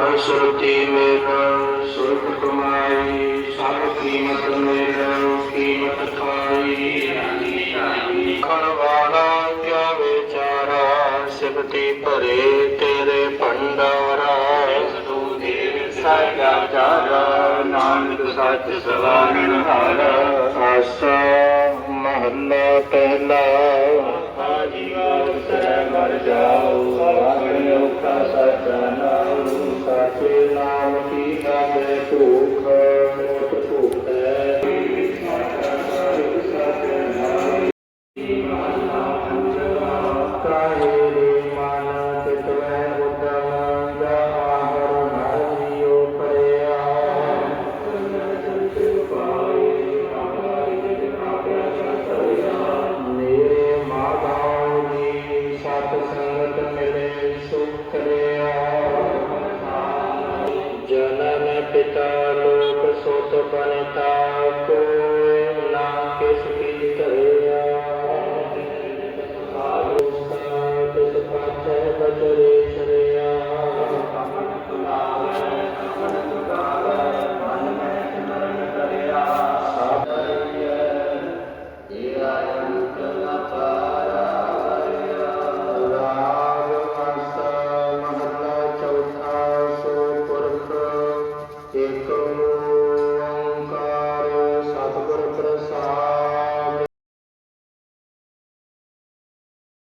ਪ੍ਰਭ ਮੇਰਾ ਸੁਰਤ ਕਮਾਈ ਸਭ ਕੀਮਤ ਮੇਰਾ ਕੀਮਤ ਖਾਈ। ਕਰਵਾਲਾ ਕਿਆ ਵਿਚਾਰਾ ਤੇਰੇ ਭੰਡਾਰਾ। ਸਵਾਰਨ ਹਾਰਾ। ਆਸਾ ਮਹੱਲਾ ਪਹਿਲਾ। ਆਜੀਵਾ ਸਹਿ ਮਰ ਜਾ। ਕਾ ਸਾਚਾ ਨਾਮ ਸਾਚੇ ਨਾਮ ਕੀ ਨਾਮੇ ਭੂਖ ਮੋਟ ਭੂਖ ਹੈ ਕਾਹੇ ਰੇ ਜਨਮ ਪਿਤਾ ਲੋਕ ਸੋਤ ਬਨਤਾ ਕੋ ਨਾ ਕਿਸ ਕੀ ਕਰਿਆ ਆਲੋ ਸਾਥ ਸੁਪਾਚੈ ਬਚਰੇ ਚਰਿਆ Yeah. Te